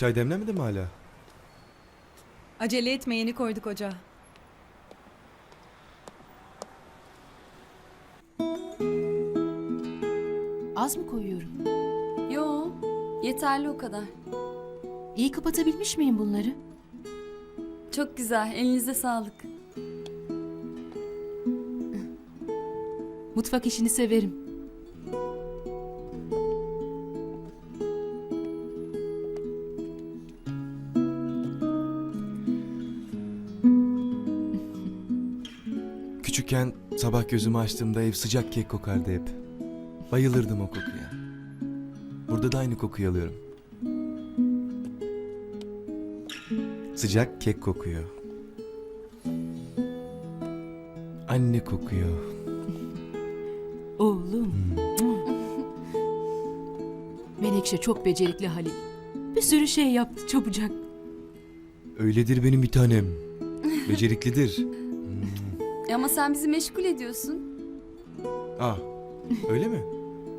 Çay demlenmedi mi hala? Acele etme yeni koyduk ocağa. Az mı koyuyorum? Yo, yeterli o kadar. İyi kapatabilmiş miyim bunları? Çok güzel, elinize sağlık. Mutfak işini severim. Küçükken sabah gözümü açtığımda ev sıcak kek kokardı hep. Bayılırdım o kokuya. Burada da aynı kokuyu alıyorum. Sıcak kek kokuyor. Anne kokuyor. Oğlum. Menekşe çok becerikli Halil. Bir sürü şey yaptı çabucak. Öyledir benim bir tanem. Beceriklidir. E ama sen bizi meşgul ediyorsun. Ah, öyle mi?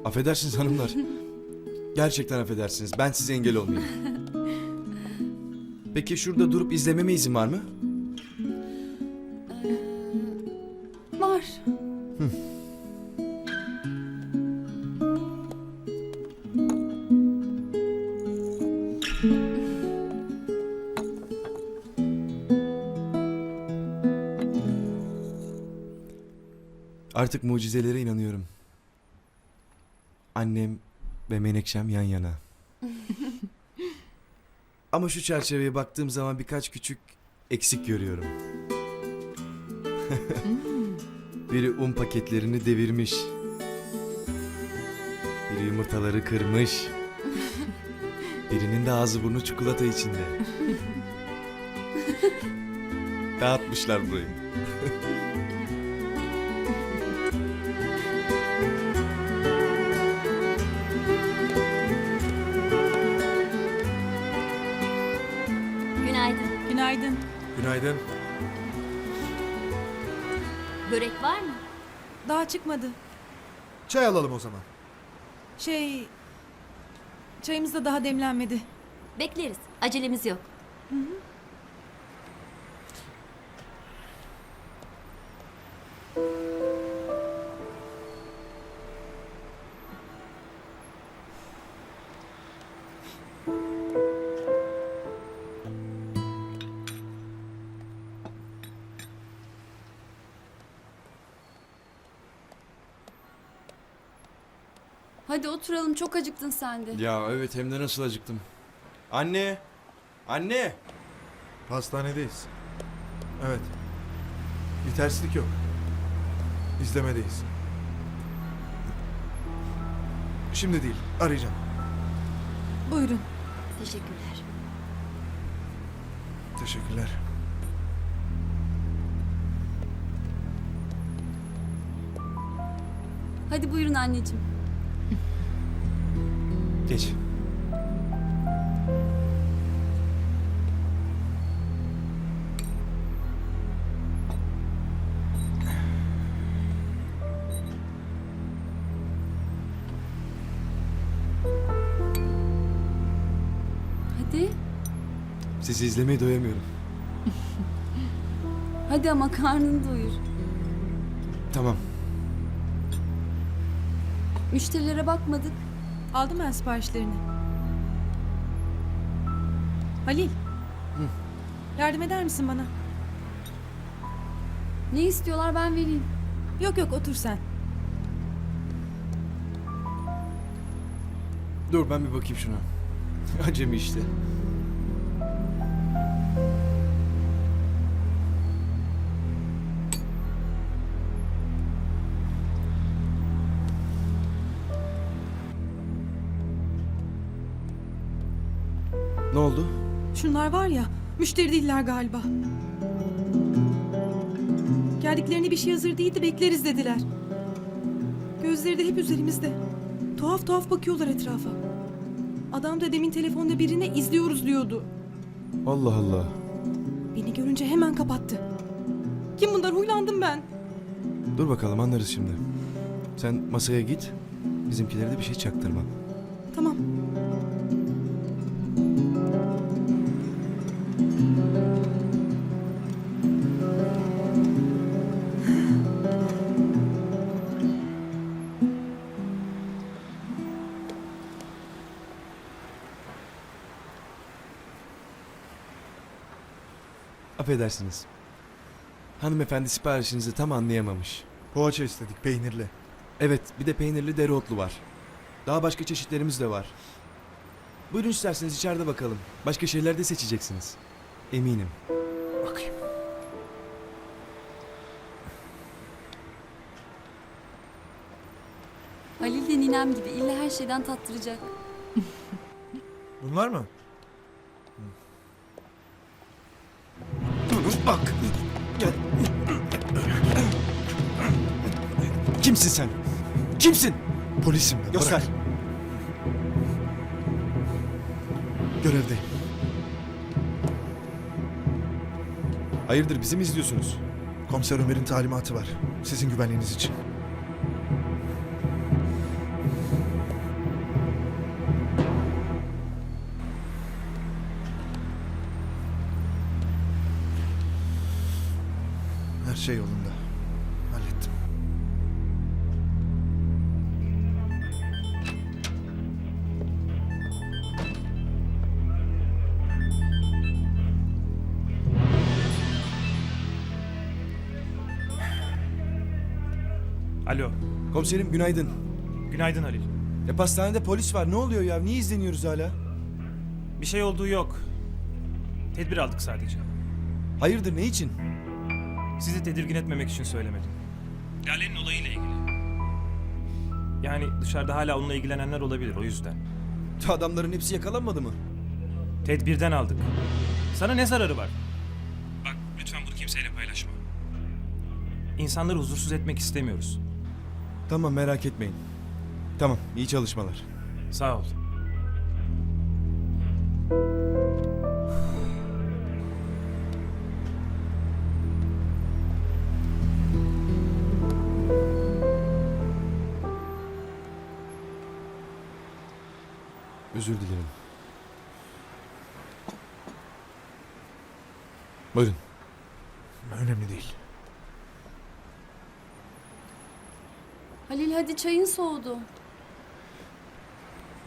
Affedersiniz hanımlar. Gerçekten affedersiniz. Ben size engel olmayayım. Peki şurada durup izlememe izin var mı? Var. Artık mucizelere inanıyorum. Annem ve Menekşem yan yana. Ama şu çerçeveye baktığım zaman birkaç küçük eksik görüyorum. Biri un paketlerini devirmiş. Biri yumurtaları kırmış. Birinin de ağzı burnu çikolata içinde. Dağıtmışlar burayı. Günaydın. Günaydın. Börek var mı? Daha çıkmadı. Çay alalım o zaman. Şey... Çayımız da daha demlenmedi. Bekleriz. Acelemiz yok. Hadi oturalım, çok acıktın sen de. Ya evet hem de nasıl acıktım. Anne! Anne! Hastanedeyiz. Evet. Bir terslik yok. İzlemedeyiz. Şimdi değil. Arayacağım. Buyurun. Teşekkürler. Teşekkürler. Hadi buyurun anneciğim. Geç. Hadi. Sizi izlemeye doyamıyorum. Hadi ama karnını doyur. Tamam. Müşterilere bakmadık. Aldım ben siparişlerini. Halil. Yardım eder misin bana? Ne istiyorlar ben vereyim. Yok yok otur sen. Dur ben bir bakayım şuna. Acemi işte. Şunlar var ya müşteri değiller galiba. Geldiklerinde bir şey hazır değildi bekleriz dediler. Gözleri de hep üzerimizde. Tuhaf tuhaf bakıyorlar etrafa. Adam da demin telefonda birine izliyoruz diyordu. Allah Allah. Beni görünce hemen kapattı. Kim bunlar huylandım ben. Dur bakalım anlarız şimdi. Sen masaya git. Bizimkilere de bir şey çaktırma. Tamam. Affedersiniz. Hanımefendi siparişinizi tam anlayamamış. Poğaça istedik peynirli. Evet, bir de peynirli dereotlu var. Daha başka çeşitlerimiz de var. Buyurun isterseniz içeride bakalım. Başka şeyler de seçeceksiniz. Eminim. Bakayım. Halil de ninem gibi illa her şeyden tattıracak. Bunlar mı? Bak. Gel. Kimsin sen? Kimsin? Polisim ben. Göster. Bırak. Görevdeyim. Hayırdır bizi mi izliyorsunuz? Komiser Ömer'in talimatı var. Sizin güvenliğiniz için. Her şey yolunda. Hallettim. Alo. Komiserim günaydın. Günaydın Halil. Ya pastanede polis var. Ne oluyor ya? Niye izleniyoruz hala? Bir şey olduğu yok. Tedbir aldık sadece. Hayırdır ne için? Sizi tedirgin etmemek için söylemedim. Lale'nin olayıyla ilgili. Yani dışarıda hala onunla ilgilenenler olabilir o yüzden. Adamların hepsi yakalanmadı mı? Tedbirden aldık. Sana ne zararı var? Bak lütfen bunu kimseyle paylaşma. İnsanları huzursuz etmek istemiyoruz. Tamam merak etmeyin. Tamam iyi çalışmalar. Sağ ol. Özür dilerim. Buyurun. Önemli değil. Halil hadi çayın soğudu.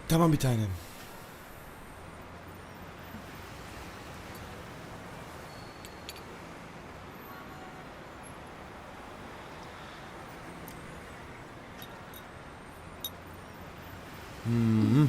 Tamam bir tanem. Hmm.